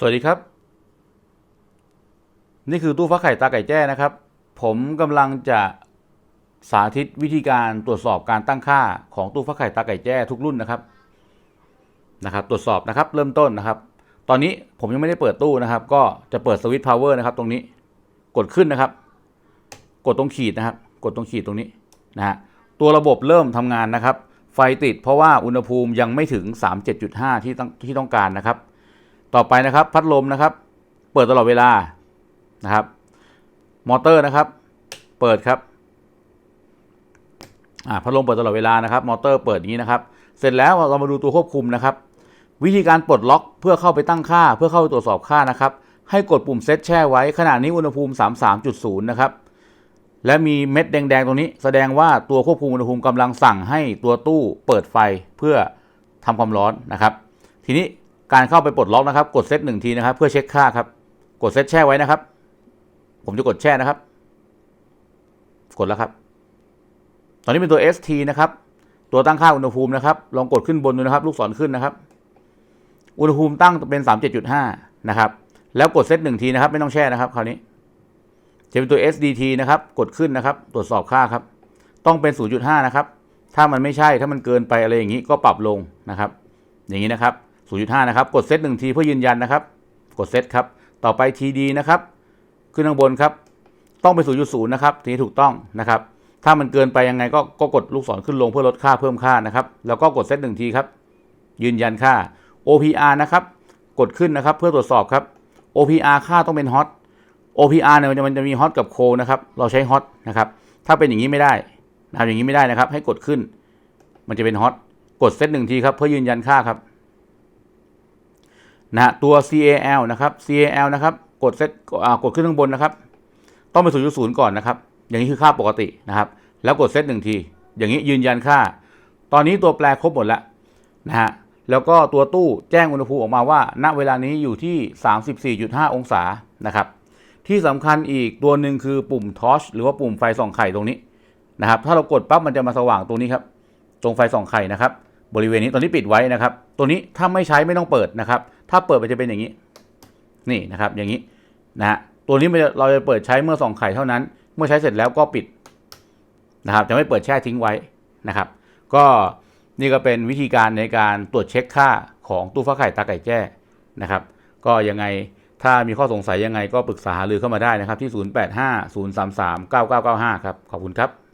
สวัสดีครับ นี่คือตู้ฟักไข่ตาไก่แจ้นะครับ ผมกำลังจะสาธิตวิธีการตรวจสอบการตั้งค่าของตู้ฟักไข่ตาไก่แจ้ทุกรุ่นนะครับนะครับ ตรวจสอบนะครับ เริ่มต้นนะครับ ตอนนี้ผมยังไม่ได้เปิดตู้นะครับ ก็จะเปิดสวิตช์พาวเวอร์นะครับ ตรงนี้กดขึ้นนะครับ กดตรงขีดนะครับ กดตรงขีดตรงนี้นะฮะตัวระบบเริ่มทำงานนะครับ ไฟติดเพราะว่าอุณหภูมิยังไม่ถึง 37.5 ที่ต้องที่ต้องการนะครับ ต่อไปนะครับ พัดลมนะครับ เปิดตลอดเวลานะครับ มอเตอร์นะครับ เปิดครับพัดลมเปิดตลอดเวลานะครับ มอเตอร์เปิดนี้นะครับ เสร็จแล้วเรามาดูตัวควบคุมนะครับ วิธีการปลดล็อกเพื่อเข้าไปตั้งค่า เพื่อเข้าไปตรวจสอบค่านะครับ ให้กดปุ่มเซตแช่ไว้ขณะนี้อุณหภูมิ 33.0 นะครับ และมีเม็ดแดงๆตรงนี้ แสดงว่าตัวควบคุมอุณหภูมิกำลังสั่งให้ตัวตู้เปิดไฟเพื่อทำความร้อนนะครับ ทีนี้ การเข้าไปปลดล็อกนะครับ กดเซตหนึ่งทีนะครับ เพื่อเช็คค่าครับ กดเซตแช่ไว้นะครับ ผมจะกดแช่นะครับ กดแล้วครับ ตอนนี้เป็นตัว ST นะครับ ตัวตั้งค่าอุณหภูมินะครับ ลองกดขึ้นบนดูนะครับ ลูกศรขึ้นนะครับ อุณหภูมิตั้งเป็น 37.5 นะครับ แล้วกดเซตหนึ่งทีนะครับ ไม่ต้องแช่นะครับ คราวนี้ จะเป็นตัว SDT นะครับ กดขึ้นนะครับ ตรวจสอบค่าครับ ต้องเป็น 0.5 นะครับ ถ้ามันไม่ใช่ ถ้ามันเกินไปอะไรอย่างนี้ ก็ปรับลงนะครับ อย่างนี้นะครับ 0.5 นะครับ กดเซตหนึ่งทีเพื่อยืนยันนะครับ กดเซตครับ ต่อไป TD นะครับ ขึ้นข้างบนครับ ต้องเป็น 0.0 นะครับทีนี้ถูกต้องนะครับ ถ้ามันเกินไปยังไงก็ก็กดลูกศรขึ้นลงเพื่อลดค่าเพิ่มค่านะครับ แล้วก็กดเซตหนึ่งทีครับ ยืนยันค่า OPR นะครับ กดขึ้นนะครับเพื่อตรวจสอบครับ OPR ค่าต้องเป็นฮอต OPR เนี่ยมันจะมันจะมีฮอตกับโคนะครับ เราใช้ฮอตนะครับ ถ้าเป็นอย่างนี้ไม่ได้นะอย่างนี้ไม่ได้นะครับ ให้กดขึ้น มันจะเป็นฮอต กดเซตหนึ่งทีครับเพื่อยืนยันค่าครับ นะฮะตัว CAL นะครับ CAL นะครับกดเซตกดขึ้นข้างบนนะครับ ต้องเป็น0.0ก่อนนะครับ อย่างนี้คือค่าปกตินะครับ แล้วกดเซตหนึ่งที อย่างนี้ยืนยันค่า ตอนนี้ตัวแปรครบหมดแล้วนะฮะแล้วก็ตัวตู้แจ้งอุณหภูมิออกมาว่า ณเวลานี้อยู่ที่ 34.5 องศานะครับ ที่สำคัญอีกตัวหนึ่งคือปุ่มทอชหรือว่าปุ่มไฟส่องไข่ตรงนี้นะครับ ถ้าเรากดปั๊บมันจะมาสว่างตรงนี้ครับ ตรงไฟส่องไข่นะครับ บริเวณนี้ตอนนี้ปิดไว้นะครับ ตัวนี้ถ้าไม่ใช้ไม่ต้องเปิดนะครับ ถ้าเปิดมันจะเป็นอย่างนี้ นี่นะครับ อย่างนี้นะฮะตัวนี้มันจะเราจะเปิดใช้เมื่อส่องไข่เท่านั้น เมื่อใช้เสร็จแล้วก็ปิดนะครับ จะไม่เปิดแช่ทิ้งไว้นะครับ ก็นี่ก็เป็นวิธีการในการตรวจเช็คค่าของตู้ฟักไข่ตาไก่แจ้นะครับ ก็ยังไงถ้ามีข้อสงสัยยังไงก็ปรึกษาหารือเข้ามาได้นะครับที่ 0850339995 ครับ ขอบคุณครับ